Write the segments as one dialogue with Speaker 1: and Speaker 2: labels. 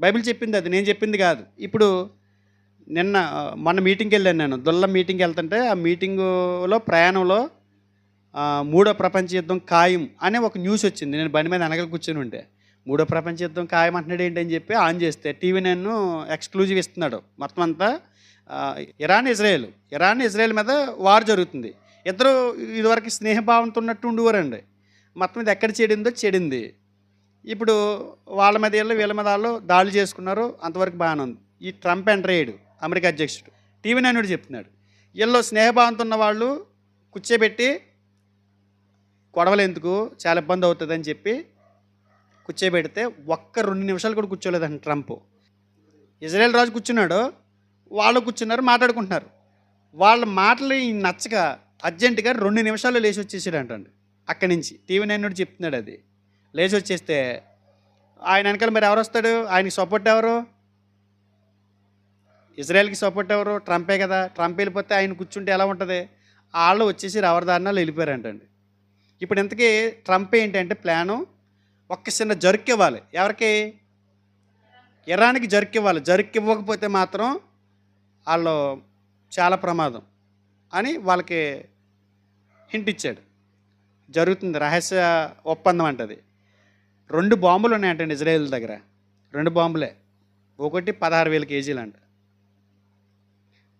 Speaker 1: Bible చెప్పింది అది నేను చెప్పింది కాదు. ఇప్పుడు నిన్న మొన్న మీటింగ్కి వెళ్ళాను నేను. దుల్ల మీటింగ్కి వెళ్తుంటే ఆ మీటింగులో ప్రయాణంలో మూడో ప్రపంచ యుద్ధం ఖాయం అనే ఒక న్యూస్ వచ్చింది. నేను బండి మీద వెనకలు కూర్చొని ఉంటే. మూడో ప్రపంచ యుద్ధం ఖాయం అంటున్నాడు ఏంటి అని చెప్పి ఆన్ చేస్తే టీవీ నన్ను ఎక్స్క్లూజివ్ ఇస్తున్నాడు. మొత్తం అంతా ఇరాన్ ఇజ్రాయెల్. ఇరాన్ ఇజ్రాయెల్ మీద వార్ జరుగుతుంది. ఇద్దరు ఇదివరకు స్నేహభావంతో ఉన్నట్టు ఉండేవారండి. మొత్తం ఇది ఎక్కడ చెడిందో చెడింది. ఇప్పుడు వాళ్ళ మీద వీళ్ళు వీళ్ళ మీద వాళ్ళు దాడులు చేసుకున్నారు. అంతవరకు బాగానే ఉంది. ఈ ట్రంప్ ఎంటర్ అయ్యాడు అమెరికా అధ్యక్షుడు. టీవీ నాయనుడు చెప్తున్నాడు. వీళ్ళు స్నేహభావంతో ఉన్న వాళ్ళు కూర్చోబెట్టి గొడవలు ఎందుకు చాలా ఇబ్బంది అవుతుంది అని చెప్పి కూర్చోబెడితే ఒక్క రెండు నిమిషాలు కూడా కూర్చోలేదండి ట్రంప్. ఇజ్రాయెల్ రాజు కూర్చున్నాడు వాళ్ళు కూర్చున్నారు మాట్లాడుకుంటున్నారు. వాళ్ళ మాటలు నచ్చక అర్జెంటుగా రెండు నిమిషాలు లేచి వచ్చేసాడు అంటండి అక్కడి నుంచి టీవీ నైన్ చెప్తున్నాడు అది. లేచి వచ్చేస్తే ఆయన వెనకాల మరి ఎవరు వస్తాడు? ఆయనకి సపోర్ట్ ఎవరు? ఇజ్రాయెల్కి సపోర్ట్ ఎవరు? ట్రంపే కదా. ట్రంప్ వెళ్ళిపోతే ఆయన కూర్చుంటే ఎలా ఉంటుంది? వాళ్ళు వచ్చేసి రవరదారినాలు వెళ్ళిపోయారంటండి. ఇప్పుడు ఇంతకీ ట్రంప్ ఏంటంటే ప్లాను ఒక్క చిన్న జరుక్ ఇవ్వాలి. ఎవరికి? ఇరాన్కి జరుక్ ఇవ్వాలి. జరుక్ ఇవ్వకపోతే మాత్రం వాళ్ళు చాలా ప్రమాదం అని వాళ్ళకి హింట్ ఇచ్చాడు. జరుగుతుంది రహస్య ఒప్పందం అంటది. రెండు బాంబులు ఉన్నాయంటండి ఇజ్రాయెల్ దగ్గర. రెండు బాంబులే. ఒకటి పదహారు వేల కేజీలు అంట.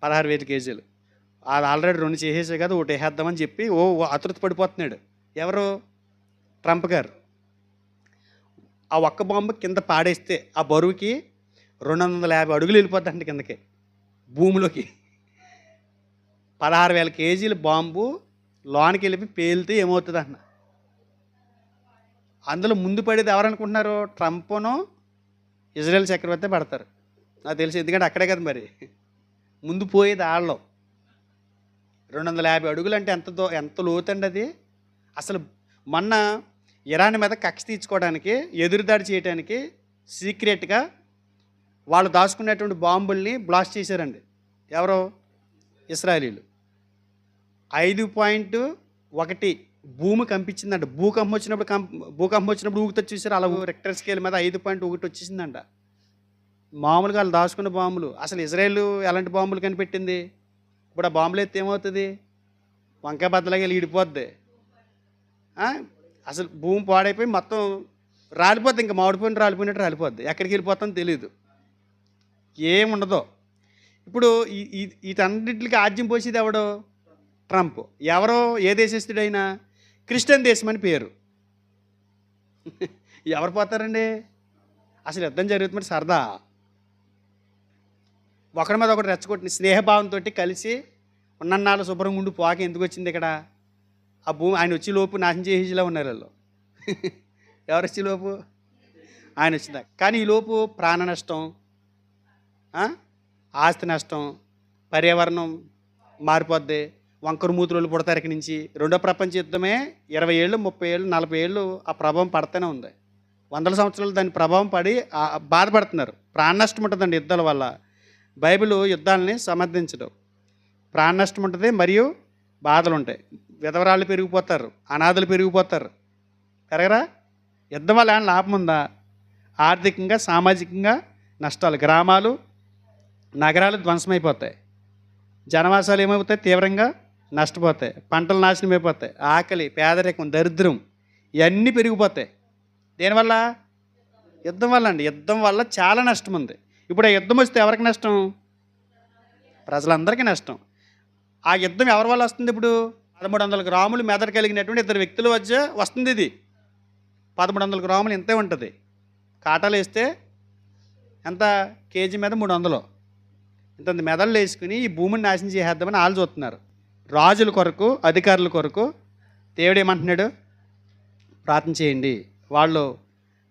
Speaker 1: పదహారు వేల కేజీలు. అది ఆల్రెడీ రెండు చేసేసే కదా ఒకటి వేసేద్దామని చెప్పి ఓ అతృత పడిపోతున్నాడు. ఎవరు? ట్రంప్ గారు. ఆ ఒక్క బాంబు కింద పాడేస్తే ఆ బరువుకి రెండు వందల యాభై అడుగులు వెళ్ళిపోద్దంట కిందకి. భూమిలోకి. పదహారు వేల కేజీల బాంబు లోనికి వెళ్ళి పేలితే ఏమవుతుంది అన్న అందులో ముందు పడేది ఎవరనుకుంటున్నారు ట్రంప్ను ఇజ్రాయెల్ చక్రవర్తి పడతారు. నాకు తెలిసి ఎందుకంటే అక్కడే కదా మరి. ముందు పోయేది ఆళ్ళు. రెండు వందల యాభై అడుగులు అంటే ఎంత దో ఎంత లోతండి అది? అసలు మొన్న ఇరాన్ మీద కక్ష తీర్చుకోవడానికి ఎదురుదాడి చేయడానికి సీక్రెట్గా వాళ్ళు దాచుకునేటువంటి బాంబుల్ని బ్లాస్ట్ చేశారండి. ఎవరు? ఇస్రాయలీలు. ఐదు పాయింట్ ఒకటి భూమి కంపించిందంట. భూకంపం వచ్చినప్పుడు కం భూకంపం వచ్చినప్పుడు ఊగుతుంది చూసారు అలా రెక్టర్ స్కేల్ మీద ఐదు పాయింట్ ఒకటి వచ్చేసిందంట. మామూలుగా వాళ్ళు దాచుకున్న బాంబులు. అసలు ఇజ్రాయెల్ ఎలాంటి బాంబులు కనిపెట్టింది? ఇప్పుడు ఆ బాంబులు ఎత్తే ఏమవుతుంది? వంకాయ బద్దలాగా వెళ్ళి ఇడిపోద్ది అసలు భూమి పాడైపోయి మొత్తం రాలిపోద్ది. ఇంకా మామిడిపోయిన రాలిపోయినట్టు రాలిపోద్ది. ఎక్కడికి వెళ్ళిపోతుందో తెలియదు ఏముండదో. ఇప్పుడు ఈ ఈ- వీటన్నిటికి ఆజ్యం పోసేది ఎవడో? ట్రంప్. ఎవరో ఏ దేశస్తుడైనా క్రిస్టియన్ దేశం అని పేరు. ఎవరు పోతారండి? అసలు యుద్ధం జరుగుతుంది సరదా. ఒకరి మీద ఒకటి రెచ్చగొట్టిన స్నేహభావంతో కలిసి ఉన్నన్నాళ్ళు శుభ్రంగా ఉండి పోక ఎందుకు వచ్చింది ఇక్కడ? ఆ భూమి ఆయన వచ్చి లోపు నాశనం చేసేలా ఉన్నారు వాళ్ళు. ఎవరు వచ్చి లోపు? ఆయన వచ్చిందా? కానీ ఈ లోపు ప్రాణ నష్టం ఆస్తి నష్టం పర్యావరణం మారిపోద్ది. వంకరు మూతులు పుడతారు ఇక్కడి నుంచి రెండో ప్రపంచ యుద్ధమే ఇరవై ఏళ్ళు ముప్పై ఏళ్ళు నలభై ఏళ్ళు ఆ ప్రభావం పడుతూనే ఉంది. వందల సంవత్సరాలు దాని ప్రభావం పడి బాధపడుతున్నారు. ప్రాణ నష్టం ఉంటుందండి యుద్ధాల వల్ల. బైబిల్ యుద్ధాలని సమర్థించడం. ప్రాణ నష్టం ఉంటుంది మరియు బాధలు ఉంటాయి. విధవరాళ్ళు పెరిగిపోతారు అనాథలు పెరిగిపోతారు. పెరగరా? యుద్ధం వల్ల ఏమైనా లాభం ఉందా? ఆర్థికంగా సామాజికంగా నష్టాలు. గ్రామాలు నగరాలు ధ్వంసమైపోతాయి. జనవాసాలు ఏమవుతాయి తీవ్రంగా నష్టపోతాయి. పంటలు నాశనం అయిపోతాయి. ఆకలి పేదరికం దరిద్రం ఇవన్నీ పెరిగిపోతాయి. దేనివల్ల? యుద్ధం వల్ల అండి. యుద్ధం వల్ల చాలా నష్టం ఉంది. ఇప్పుడు ఆ యుద్ధం వస్తే ఎవరికి నష్టం? ప్రజలందరికీ నష్టం. ఆ యుద్ధం ఎవరి వల్ల వస్తుంది ఇప్పుడు? పదమూడు వందల గ్రాములు మెదడు కలిగినటువంటి ఇద్దరు వ్యక్తుల మధ్య వస్తుంది ఇది. పదమూడు వందల గ్రాములు ఇంతే ఉంటుంది. కాటాలు వేస్తే ఎంత? కేజీ మీద మూడు వందలు. ఇంత మెదళ్ళు వేసుకుని ఈ భూమిని నాశనం చేసేద్దామని వాళ్ళు చూస్తున్నారు. రాజుల కొరకు అధికారుల కొరకు దేవుడు ఏమంటున్నాడు? ప్రార్థన చేయండి. వాళ్ళు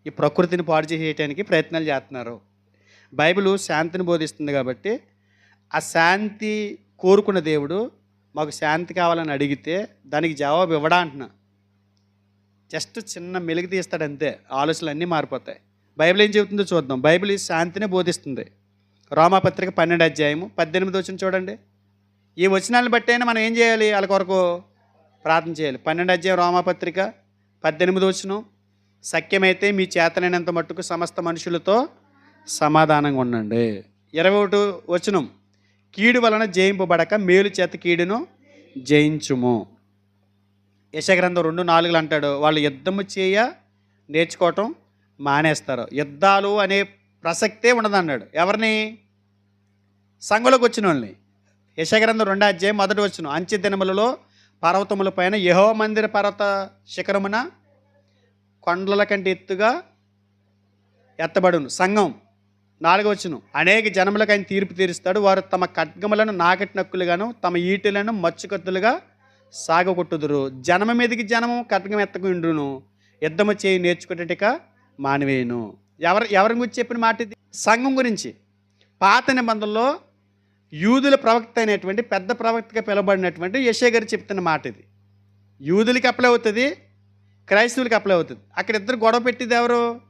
Speaker 1: ఈ ప్రకృతిని పాడు చేయడానికి ప్రయత్నాలు చేస్తున్నారు. బైబిల్ శాంతిని బోధిస్తుంది కాబట్టి ఆ శాంతి కోరుకున్న దేవుడు మాకు శాంతి కావాలని అడిగితే దానికి జవాబు ఇవ్వడా అంటున్నా. జస్ట్ చిన్న మెలుగు తీస్తాడంతే ఆలోచనలు అన్నీ మారిపోతాయి. బైబిల్ ఏం చెబుతుందో చూద్దాం. బైబిల్ ఈ శాంతిని బోధిస్తుంది. రోమాపత్రిక పన్నెండు అధ్యాయము పద్దెనిమిది వచ్చిన చూడండి. ఈ వచనాలను బట్టి అయినా మనం ఏం చేయాలి వాళ్ళ కొరకు? ప్రార్థన చేయాలి. పన్నెండు అధ్యాయం రోమాపత్రిక పద్దెనిమిది వచనం. సఖ్యమైతే మీ చేతనైనంత మట్టుకు సమస్త మనుషులతో సమాధానంగా ఉండండి. ఇరవై ఒకటి వచనం. కీడు వలన జయింపబడక మేలు చేత కీడును జయించుము. యశగ్రంథం రెండు నాలుగులు అంటాడు వాళ్ళు యుద్ధము చేయ నేర్చుకోవటం మానేస్తారు. యుద్ధాలు అనే ప్రసక్తే ఉండదన్నాడు. ఎవరిని? సంఘలోకి వచ్చిన వాళ్ళని. యశగ్రంథం రెండో అధ్యాయం మొదటి వచ్చిన అంచె దినములలో పర్వతముల పైన యహో మందిర పర్వత శిఖరమున కొండల కంటే ఎత్తుగా ఎత్తబడును. సంఘం. నాలుగవచ్చును అనేక జనములకు ఆయన తీర్పు తీరుస్తాడు. వారు తమ ఖడ్గములను నాగటి నక్కులుగాను తమ ఈటెలను మచ్చుకత్తులుగా సాగకొట్టుదురు జనమ మీదకి జనము ఖడ్గం ఎత్తకుండును. యుద్ధము చేయి నేర్చుకునేటిక మానవేయును. ఎవరు ఎవరి గురించి చెప్పిన మాట ఇది సంఘం గురించి. పాత నిబంధనలో యూదుల ప్రవక్త అయినటువంటి పెద్ద ప్రవక్తగా పిలువబడినటువంటి యశే గారు చెప్తున్న మాట ఇది. యూదులకి అప్లై అవుతుంది క్రైస్తవులకి అప్లై అవుతుంది. అక్కడ ఇద్దరు గొడవ పెట్టింది ఎవరు?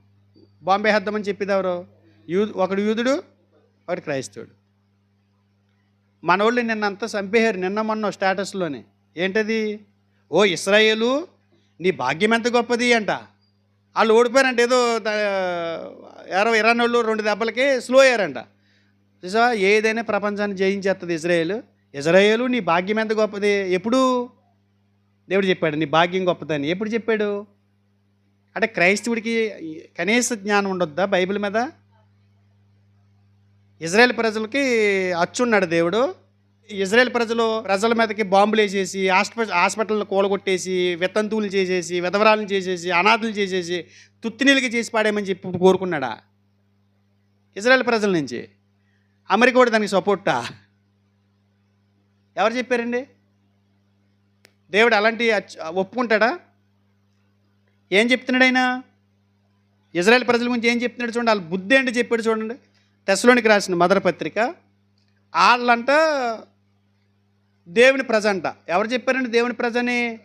Speaker 1: బాంబే హద్దమని చెప్పేది ఎవరు? యూ ఒకడు యూదుడు ఒకటి క్రైస్తవుడు. మన వాళ్ళు నిన్నంతా చంపేశారు నిన్న మొన్న స్టేటస్లోనే. ఏంటది? ఓ ఇస్రాయేలు నీ భాగ్యం ఎంత గొప్పది అంట. వాళ్ళు ఓడిపోయారంట ఏదో ద- ఇరవై ఇరాన్ వాళ్ళు రెండు దెబ్బలకి స్లో అయ్యారంట. చూసావా? ఏదైనా ప్రపంచాన్ని జయించేస్తుంది ఇజ్రాయేల్. ఇజ్రాయేలు నీ భాగ్యం ఎంత గొప్పది? ఎప్పుడు? దేవుడు చెప్పాడు నీ భాగ్యం గొప్పదని. ఎప్పుడు చెప్పాడు? అంటే క్రైస్తవుడికి కనీస జ్ఞానం ఉండొద్దా బైబిల్ మీద? ఇజ్రాయెల్ ప్రజలకి అచ్చున్నాడు దేవుడు. ఇజ్రాయెల్ ప్రజలు ప్రజల మీదకి బాంబులు వేసేసి హాస్పిటల్ హాస్పిటల్ కూలగొట్టేసి వితంతువులు చేసేసి విధవరాలను చేసేసి అనాథులు చేసేసి తుత్తినీళ్ళకి చేసి పాడేయమని చెప్పి కోరుకున్నాడా? ఇజ్రాయెల్ ప్రజల నుంచి. అమెరికా కూడా దానికి సపోర్టా? ఎవరు చెప్పారండి? దేవుడు అలాంటి ఒప్పుకుంటాడా? ఏం చెప్తున్నాడు ఆయన? ఇజ్రాయెల్ ప్రజల గురించి ఏం చెప్తున్నాడు చూడండి. వాళ్ళ బుద్ధి ఏంటి చెప్పాడు చూడండి. తెశలోనికి రాసిన మదర్ పత్రిక. వాళ్ళంట దేవుని ప్రజ అంట. ఎవరు చెప్పారండి దేవుని ప్రజని?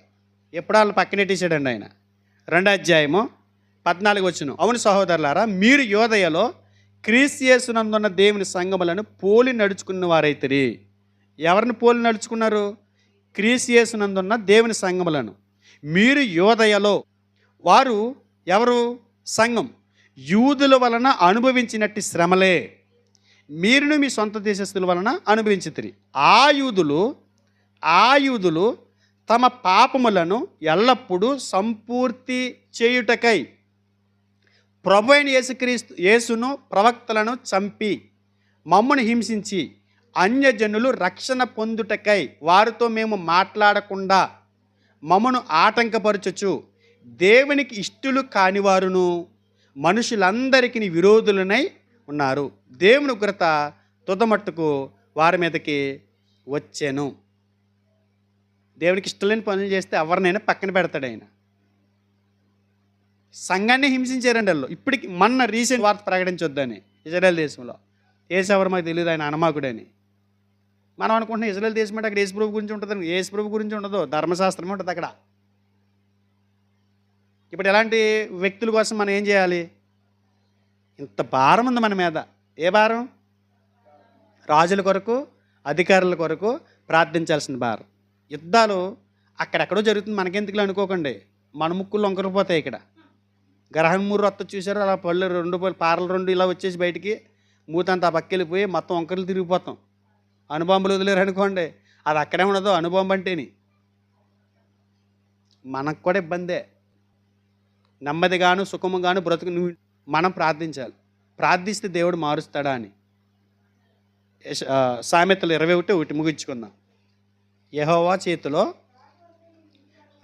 Speaker 1: ఎప్పుడు వాళ్ళు పక్కనెట్టేసాడండి ఆయన. రెండో అధ్యాయము పద్నాలుగు వచ్చిన. అవును సహోదరులారా మీరు యోదయలో క్రీస్తియేసునందున్న దేవుని సంగములను పోలి నడుచుకున్న వారైతే ఎవరిని పోలి నడుచుకున్నారు? క్రీస్యేసునందున్న దేవుని సంగములను మీరు యోదయలో వారు ఎవరు? సంఘం. యూదుల వలన అనుభవించినట్టు శ్రమలే. మీరును మీ సొంత దేశస్తుల వలన అనుభవించితిరి. ఆ యూదులు ఆ యూదులు తమ పాపములను ఎల్లప్పుడూ సంపూర్తి చేయుటకై ప్రభు అయిన యేసుక్రీస్తు యేసును ప్రవక్తలను చంపి మమ్మను హింసించి అన్యజనులు రక్షణ పొందుటకై వారితో మేము మాట్లాడకుండా మమ్మను ఆటంకపరచచ్చు దేవునికి ఇష్టలు కానివారును మనుషులందరికీ విరోధులనై ఉన్నారు. దేవుని ఉగ్రత తుదమట్టుకు వారి మీదకి వచ్చాను. దేవునికి ఇష్టం లేని పనులు చేస్తే ఎవరినైనా పక్కన పెడతాడు ఆయన. సంఘాన్ని హింసించారండి వాళ్ళు. ఇప్పటికి మొన్న రీసెంట్ వార్త ప్రకటించొద్దని ఇజ్రాయెల్ దేశంలో. ఏసెవరు మాకు తెలియదు ఆయన అనమాకుడని. మనం అనుకుంటున్న ఇజ్రాయెల్ దేశం అంటే అక్కడ యేసుప్రభు గురించి ఉంటుంది యేసుప్రభు గురించి ఉండదు ధర్మశాస్త్రం ఉంటుంది అక్కడ. ఇప్పుడు ఎలాంటి వ్యక్తుల కోసం మనం ఏం చేయాలి? ఇంత భారం ఉంది మన మీద. ఏ భారం? రాజుల కొరకు అధికారుల కొరకు ప్రార్థించాల్సిన భారం. యుద్ధాలు అక్కడెక్కడో జరుగుతుంది మనకెందుకులో అనుకోకండి. మన ముక్కులు వంకరిపోతాయి ఇక్కడ. గ్రహం మూడు రొత్త చూసారు అలా పళ్ళు రెండు పళ్ళు పారలు రెండు ఇలా వచ్చేసి బయటికి మూతంతా పక్కెళ్ళిపోయి మొత్తం వంకరలు తిరిగిపోతాం. అనుబాంబులు వదిలేరు అనుకోండి అది అక్కడే ఉండదు అనుబాంబు అంటేని. మనకు కూడా ఇబ్బందే. నెమ్మదిగాను సుఖముగాను బ్రతుకు నువ్వు మనం ప్రార్థించాలి. ప్రార్థిస్తే దేవుడు మారుస్తాడా అని. సామెతలు ఇరవై ఒకటి ఒకటి ముగించుకుందాం. యహోవా చేతిలో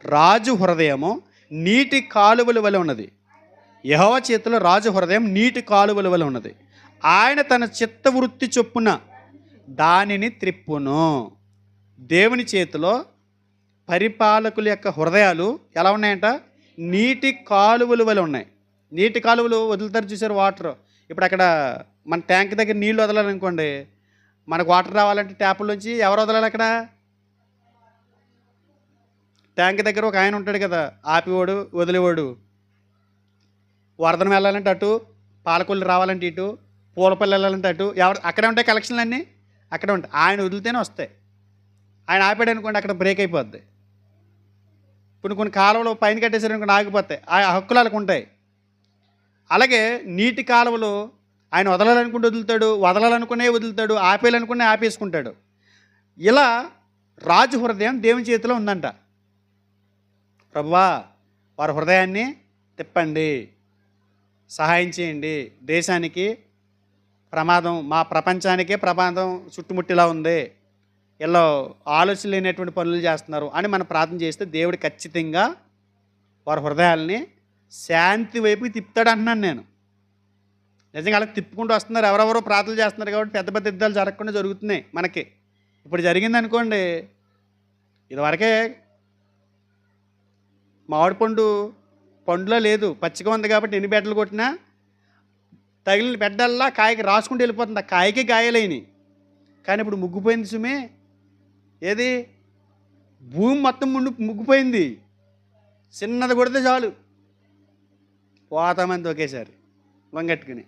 Speaker 1: రాజు హృదయము నీటి కాలువల వలె ఉన్నది. యహోవ చేతిలో రాజు హృదయం నీటి కాలువల వలె ఉన్నది. ఆయన తన చిత్త వృత్తి చొప్పున దానిని త్రిప్పును. దేవుని చేతిలో పరిపాలకుల యొక్క హృదయాలు ఎలా ఉన్నాయంట? నీటి కాలువలు వలె ఉన్నాయి. నీటి కాలువలు వదులుతారు చూసారు వాటర్. ఇప్పుడు అక్కడ మన ట్యాంక్ దగ్గర నీళ్ళు వదలాలనుకోండి మనకు వాటర్ రావాలంటే ట్యాపుల్లోంచి ఎవరు వదలాలి అక్కడ? ట్యాంక్ దగ్గర ఒక ఆయన ఉంటాడు కదా ఆపివాడు వదిలేవాడు. వరదను వెళ్ళాలంటే అటు పాలకొల్లు రావాలంటే ఇటు పూలపల్లి వెళ్ళాలంటే అటు ఎవరు అక్కడే ఉంటాయి కలెక్షన్లు అన్నీ అక్కడే ఉంటాయి. ఆయన వదిలితేనే వస్తాయి. ఆయన ఆపాడు అనుకోండి అక్కడ బ్రేక్ అయిపోద్ది. కొన్ని కొన్ని కాలువలు పైన కట్టేసారు అనుకోండి ఆగిపోతాయి. ఆ హక్కులు వాళ్ళకు ఉంటాయి. అలాగే నీటి కాలువలు ఆయన వదలాలనుకుంటే వదులుతాడు వదలాలనుకునే వదులుతాడు ఆపేయాలనుకునే ఆపేసుకుంటాడు. ఇలా రాజు హృదయం దేవుని చేతిలో ఉందంట. ప్రభువా వారి హృదయాన్ని తిప్పండి. సహాయం చేయండి. దేశానికి ప్రమాదం మా ప్రపంచానికే ప్రమాదం చుట్టుముట్టిలా ఉంది. ఇలా ఆలోచన లేనటువంటి పనులు చేస్తున్నారు అని మనం ప్రార్థన చేస్తే దేవుడు ఖచ్చితంగా వారి హృదయాల్ని శాంతి వైపు తిప్పుతాడు అంటున్నాను నేను. నిజంగా అలా తిప్పుకుంటూ వస్తున్నారు. ఎవరెవరో ప్రార్థన చేస్తున్నారు కాబట్టి పెద్ద పెద్ద యుద్ధాలు జరగకుండా జరుగుతున్నాయి మనకి. ఇప్పుడు జరిగింది అనుకోండి ఇదివరకే మామిడి పండు పండులో లేదు. పచ్చిగా ఉంది కాబట్టి ఎన్ని బెడ్డలు కొట్టినా తగిలిన బెడ్డల్లా కాయకి రాసుకుంటూ వెళ్ళిపోతుంది. ఆ కాయకి గాయాలైనవి కానీ ఇప్పుడు ముగ్గుపోయింది సుమే. ఏది? భూమి మొత్తం ముందు ముగ్గుపోయింది. చిన్నది కొడితే చాలు. పోతామంది ఒకేసారి వంగట్టుకుని.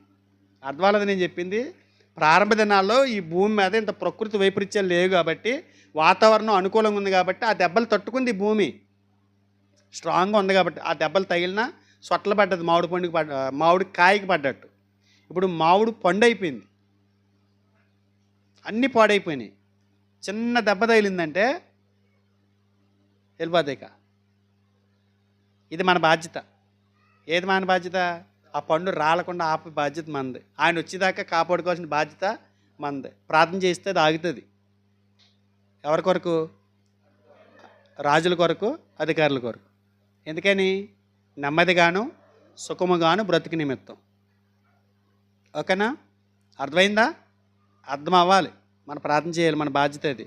Speaker 1: అర్థవాలది నేను చెప్పింది ప్రారంభ దినాల్లో ఈ భూమి మీద ఇంత ప్రకృతి వైపరీత్యాలు లేవు కాబట్టి వాతావరణం అనుకూలంగా ఉంది కాబట్టి ఆ దెబ్బలు తట్టుకుంది భూమి. స్ట్రాంగ్గా ఉంది కాబట్టి ఆ దెబ్బలు తగిలినా సొట్ల పడ్డది మామిడి పండుగ పడ్డ మామిడి కాయకి పడ్డట్టు. ఇప్పుడు మామిడి పండు అయిపోయింది. అన్నీ పాడైపోయినాయి. చిన్న దెబ్బ తగిలిందంటే వెళ్ళిపోతాయిక. ఇది మన బాధ్యత. ఏది మన బాధ్యత? ఆ పండు రాలకుండా ఆపే బాధ్యత మనది. ఆయన వచ్చేదాకా కాపాడుకోవాల్సిన బాధ్యత మనది. ప్రార్థన చేస్తే అది ఆగుతుంది ఎవరి కొరకు? రాజుల కొరకు? అధికారుల కొరకు. ఎందుకని? నెమ్మదిగాను సుఖముగాను బ్రతికి నిమిత్తం. ఓకేనా? అర్థమైందా? అర్థం అవ్వాలి మన ప్రార్థన చేయాలి మన బాధ్యత అది.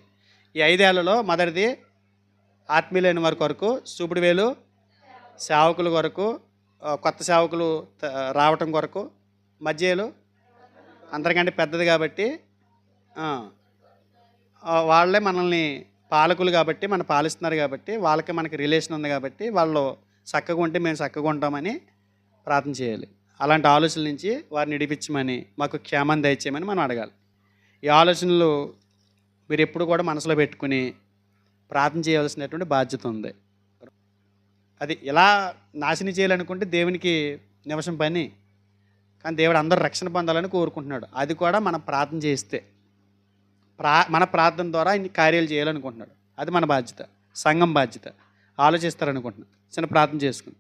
Speaker 1: ఈ ఐదేళ్ళలో మొదటిది ఆత్మీయులైన వారి కొరకు చూపుడు వేలు సేవకుల కొరకు కొత్త సేవకులు రావటం కొరకు మధ్యలో అందరికంటే పెద్దది కాబట్టి వాళ్ళే మనల్ని పాలకులు కాబట్టి మన పాలిస్తున్నారు కాబట్టి వాళ్ళకి మనకి రిలేషన్ ఉంది కాబట్టి వాళ్ళు చక్కగా ఉంటే మేము చక్కగా ఉంటామని ప్రార్థన చేయాలి. అలాంటి ఆలోచనల నుంచి వారిని ఇడిపించమని మాకు క్షేమం దయచేయమని మనం అడగాలి. ఈ ఆలోచనలు మీరు ఎప్పుడు కూడా మనసులో పెట్టుకుని ప్రార్థన చేయవలసినటువంటి బాధ్యత ఉంది. అది ఎలా నాశనం చేయాలనుకుంటే దేవునికి నివసం పని కానీ దేవుడు అందరూ రక్షణ పొందాలని కోరుకుంటున్నాడు. అది కూడా మనం ప్రార్థన చేస్తే ప్రా మన ప్రార్థన ద్వారా ఇన్ని కార్యాలు చేయాలనుకుంటున్నాడు. అది మన బాధ్యత. సంఘం బాధ్యత. ఆలోచిస్తారనుకుంటున్నాను చిన్న ప్రార్థన చేసుకుని